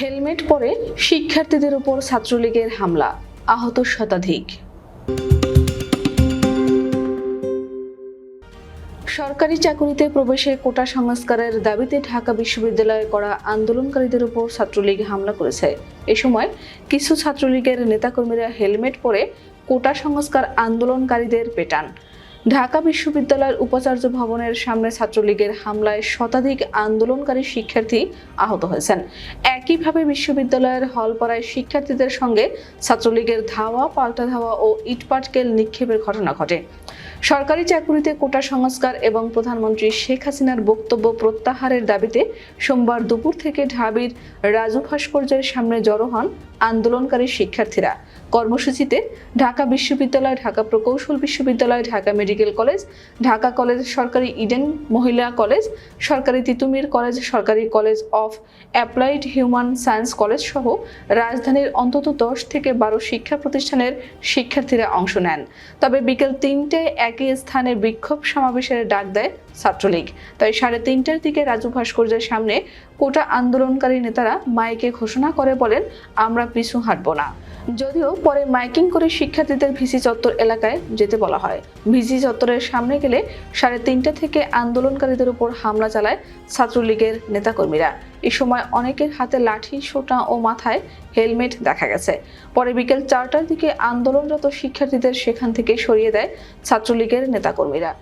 Helmet পরে শিক্ষার্থীদের উপর ছাত্রলীগের হামলা, আহত শতাধিক। সরকারি চাকুরিতে প্রবেশে কোটা সংস্কারের দাবিতে ঢাকা বিশ্ববিদ্যালয়ে করা আন্দোলনকারীদের উপর ছাত্রলীগ হামলা করেছে। এ সময় কিছু ছাত্রলীগের নেতাকর্মীরা হেলমেট পরে কোটা সংস্কার আন্দোলনকারীদের পেটান। ঢাকা বিশ্ববিদ্যালয়ের উপাচার্য ভবনের সামনে ছাত্রলীগের হামলায় শতাধিক আন্দোলনকারী শিক্ষার্থী আহত হয়েছেন। একইভাবে বিশ্ববিদ্যালয়ের হলপাড়ায় শিক্ষার্থীদের সঙ্গে ছাত্রলীগের ধাওয়া, পাল্টা ধাওয়া ও ইটপাটকেল নিক্ষেপের ঘটনা ঘটে। সরকারি চাকুরিতে কোটা সংস্কার এবং প্রধানমন্ত্রী শেখ হাসিনার বক্তব্য প্রত্যাহারের দাবিতে সোমবার দুপুর থেকে ঢাবির রাজু ভাস্কর্যের সামনে জড়ো হন আন্দোলনকারী শিক্ষার্থীরা। কর্মসূচিতে ঢাকা বিশ্ববিদ্যালয়, ঢাকা প্রকৌশল বিশ্ববিদ্যালয়, Dhaka medical college, Dhaka college সরকারি ইডেন মহিলা কলেজ, সরকারি তিতুমির কলেজ, সরকারি college of applied human science college সহ রাজধানীর অন্তত দশ থেকে বারো শিক্ষা প্রতিষ্ঠানের শিক্ষার্থীরা অংশ নেন। তবে বিকেল তিনটে একই স্থানে বিক্ষোভ সমাবেশের ডাক দেয় ছাত্রলীগ। তাই সাড়ে তিনটার দিকে রাজু ভাস্কর্যের সামনে কোটা আন্দোলনকারী নেতারা মাইকে ঘোষণা করে বলেন, আমরা পিছু হাঁটব না। যদিও পরে মাইকিং করে শিক্ষার্থীদের ভিসি চত্বর এলাকায় যেতে বলা হয়। ভিসি চত্বরের সামনে গেলে সাড়ে তিনটা থেকে আন্দোলনকারীদের উপর হামলা চালায় ছাত্রলীগের নেতাকর্মীরা। এ সময় অনেকের হাতে লাঠি, সোটা ও মাথায় হেলমেট দেখা গেছে। পরে বিকেল চারটার দিকে আন্দোলনরত শিক্ষার্থীদের সেখান থেকে সরিয়ে দেয় ছাত্রলীগের নেতাকর্মীরা।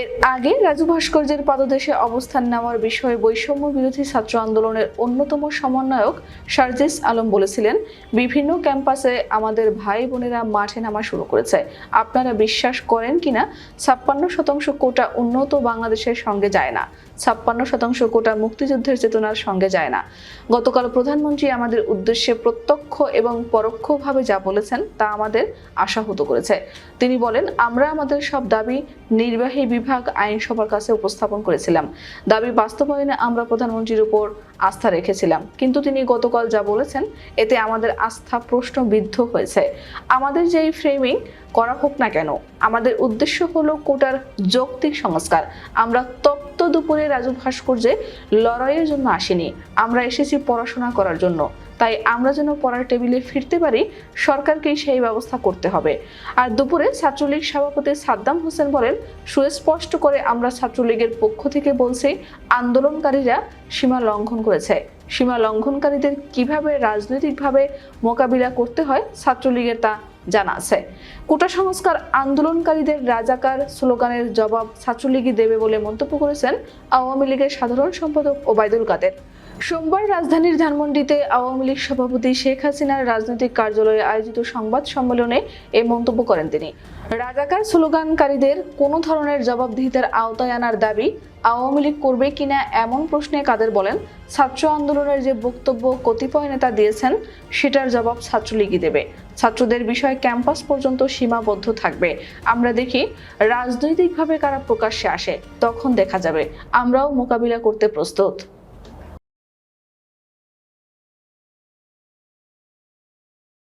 এর আগে রাজু ভাস্কর্যের পাদদেশে অবস্থান নেওয়ার বিষয়ে বৈষম্য বিরোধী ছাত্র আন্দোলনের অন্যতম সমন্বয়ক সার্জিস আলম বলেছিলেন, বিভিন্ন ক্যাম্পাসে আমাদের ভাই বোনেরা মাঠে নামা শুরু করেছে। আপনারা বিশ্বাস করেন কিনা ছাপ্পান্ন শতাংশ কোটা উন্নত বাংলাদেশের সঙ্গে যায় না। ছাপ্পান্ন শতাংশ কোটা মুক্তিযুদ্ধের চেতনার সঙ্গে যায় না। গতকাল প্রধানমন্ত্রী আমাদের উদ্দেশ্যে প্রত্যক্ষ এবং পরোক্ষভাবে যা বলেছেন তা আমাদের আশাহত করেছে। তিনি বলেন, আমরা আমাদের সব দাবি নির্বাহী বিভাগ আইনসভার কাছে উপস্থাপন করেছিলাম। দাবি বাস্তবায়নে আমরা প্রধানমন্ত্রীর উপর আস্থা রেখেছিলাম। কিন্তু তিনি গতকাল যা বলেছেন, এতে আমাদের আস্থা প্রশ্নবিদ্ধ হয়েছে। আমাদের যেই ফ্রেমিং করা হোক না কেন, আমাদের উদ্দেশ্য হলো কোটার যৌক্তিক সংস্কার। আমরা তপ্ত দুপুরে রাজু ভাস্কর্যে লড়াইয়ের জন্য আসেনি। আমরা এসেছি পড়াশোনা করার জন্য। তাই আমরা যেন পড়ার টেবিলে ফিরতে পারি, সরকারকেই সেই ব্যবস্থা করতে হবে। আর দুপুরে ছাত্রলীগ সভাপতি সাদ্দাম হোসেন বলেন, সুস্পষ্ট করে আমরা ছাত্রলীগের পক্ষ থেকে বলছি, আন্দোলনকারীরা সীমা লঙ্ঘন করেছে। সীমা লঙ্ঘনকারীদের কীভাবে রাজনৈতিকভাবে মোকাবিলা করতে হয়, ছাত্রলীগের তা জানা আছে। কোটা সংস্কার আন্দোলনকারীদের রাজাকার স্লোগানের জবাব ছাত্রলীগই দেবে বলে মন্তব্য করেছেন আওয়ামী লীগের সাধারণ সম্পাদক ওবায়দুল কাদের। সোমবার রাজধানীর ধানমন্ডিতে আওয়ামী লীগ সভাপতি শেখ হাসিনার রাজনৈতিক কার্যালয়ে আয়োজিত সংবাদ সম্মেলনে এই মন্তব্য করেন তিনি। রাজাকার স্লোগানকারীদের কোনো ধরনের জবাবদিহিতার আওতায় আনার দাবি আওয়ামী লীগ করবে কিনা এমন প্রশ্নে কাদের বলেন? ছাত্র আন্দোলনের যে বক্তব্য কতিপয় নেতা দিয়েছেন, সেটার জবাব ছাত্রলীগই দেবে। ছাত্রদের বিষয়ে ক্যাম্পাস পর্যন্ত সীমাবদ্ধ থাকবে। আমরা দেখি রাজনৈতিকভাবে কারা প্রকাশ্যে আসে, তখন দেখা যাবে। আমরাও মোকাবিলা করতে প্রস্তুত।